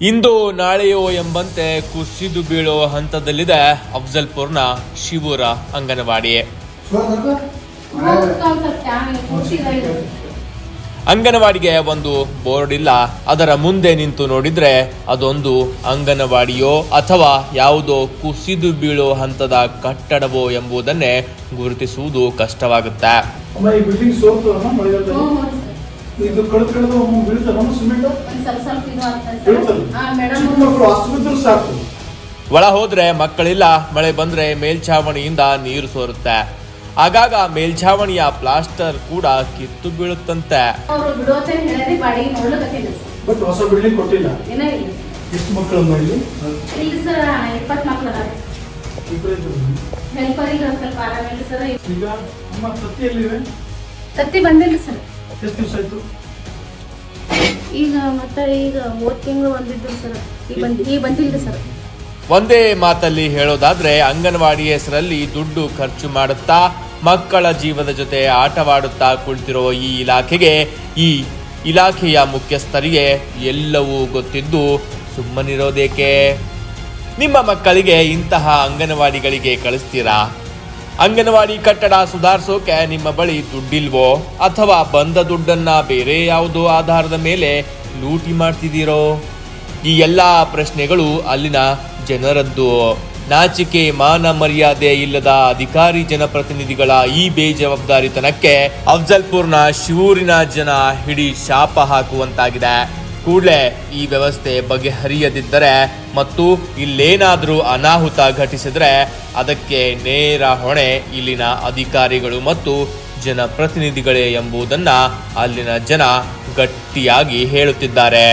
ಇಂದು ನಾಳೆಯೋ ಎಂಬಂತೆ ಕುಸಿದು ಬೀಳೋ ಹಂತದಲ್ಲಿದೆ ಅಫ್ಜಲ್ಪುರ್ನ ಶಿವೂರ ಅಂಗನವಾಡಿ ಅಂಗನವಾಡಿಗೆ ಒಂದು ಬೋರ್ಡ್ ಇಲ್ಲ. ಅದರ ಮುಂದೆ ನಿಂತು ನೋಡಿದ್ರೆ ಅದೊಂದು ಅಂಗನವಾಡಿಯೋ ಅಥವಾ ಯಾವುದೋ ಕುಸಿದು ಬೀಳೋ ಹಂತದ ಕಟ್ಟಡವೋ ಎಂಬುದನ್ನೇ ಗುರುತಿಸುವುದು ಕಷ್ಟವಾಗುತ್ತೆ. ಇದು ಕಳೆದ ಕಳೆದು ಒಮ್ಮೆ ನಮ್ಮ ಸಿಮೆಂಟ್. ಚಿಕ್ಕ ಮಕ್ಕಳು ಆಸ್ಪತ್ರೆ ಸಾಕು. ಒಳ ಹೋದ್ರೆ ಮಕ್ಕಳಿಲ್ಲ ಮಳೆ ಬಂದ್ರೆ ಮೇಲ್ಛಾವಣಿಯಿಂದ ನೀರು ಸೋರುತ್ತೆ. ಆಗಾಗ ಮೇಲ್ಛಾವಣಿಯ ಪ್ಲಾಸ್ಟರ್ ಕೂಡ ಕಿತ್ತು ಬೀಳುತ್ತಂತೆ. ಬಟ್ ಹೊಸ ಬಿಲ್ಡಿಂಗ್ ಕೊಟ್ಟಿಲ್ಲ. ಎಷ್ಟು ಇಲ್ಲಿ? ಈಗ ಅಮ್ಮ ಎಲ್ಲಿವೆ ಬಂದಿಲ್ಲ ಸರ್. ಎಷ್ಟು ದಿವಸ ಆಯ್ತು? ಈಗ ಮತ್ತೆ ಈಗ ಹೋದ ತಿಂಗಳು ಬಂದಿದ್ರು ಸರ್. ಈಗ ಬಂದ್ ಈಗ ಬಂದಿಲ್ಲ ಸರ್. ಒಂದೇ ಮಾತಲ್ಲಿ ಹೇಳೋದಾದ್ರೆ ಅಂಗನವಾಡಿ ಹೆಸರಲ್ಲಿ ದುಡ್ಡು ಖರ್ಚು ಮಾಡುತ್ತಾ ಮಕ್ಕಳ ಜೀವದ ಜೊತೆ ಆಟವಾಡುತ್ತಾ ಕುಳಿತಿರೋ ಈ ಇಲಾಖೆಗೆ ಈ ಇಲಾಖೆಯ ಮುಖ್ಯಸ್ಥರಿಗೆ ಎಲ್ಲವೂ ಗೊತ್ತಿದ್ದು ಸುಮ್ಮನಿರೋದೇಕೆ? ನಿಮ್ಮ ಮಕ್ಕಳಿಗೆ ಇಂತಹ ಅಂಗನವಾಡಿಗಳಿಗೆ ಕಳಿಸ್ತೀರಾ? ಅಂಗನವಾಡಿ ಕಟ್ಟಡ ಸುಧಾರಿಸೋಕೆ ನಿಮ್ಮ ಬಳಿ ದುಡ್ಡಿಲ್ವೋ ಅಥವಾ ಬಂದ ದುಡ್ಡನ್ನ ಬೇರೆ ಯಾವುದೋ ಆಧಾರದ ಮೇಲೆ ಲೂಟಿ ಮಾಡ್ತಿದ್ದೀರೋ? ಈ ಎಲ್ಲ ಪ್ರಶ್ನೆಗಳು ಅಲ್ಲಿನ ಜನರದ್ದು. ನಾಚಿಕೆ, ಮಾನ ಮರ್ಯಾದೆ ಇಲ್ಲದ ಅಧಿಕಾರಿ ಜನಪ್ರತಿನಿಧಿಗಳ ಈ ಬೇಜವಾಬ್ದಾರಿತನಕ್ಕೆ ಅಫ್ಜಲ್ಪುರ್ನ ಶಿವೂರಿನ ಜನ ಹಿಡಿ ಶಾಪ ಹಾಕುವಂತಾಗಿದೆ. ಕೂಡಲೇ ಈ ವ್ಯವಸ್ಥೆ ಬಗೆಹರಿಯದಿದ್ದರೆ ಮತ್ತು ಇಲ್ಲೇನಾದರೂ ಅನಾಹುತ ಘಟಿಸಿದರೆ ಅದಕ್ಕೆ ನೇರ ಹೊಣೆ ಇಲ್ಲಿನ ಅಧಿಕಾರಿಗಳು ಮತ್ತು ಜನಪ್ರತಿನಿಧಿಗಳೇ ಎಂಬುದನ್ನು ಅಲ್ಲಿನ ಜನ ಗಟ್ಟಿಯಾಗಿ ಹೇಳುತ್ತಿದ್ದಾರೆ.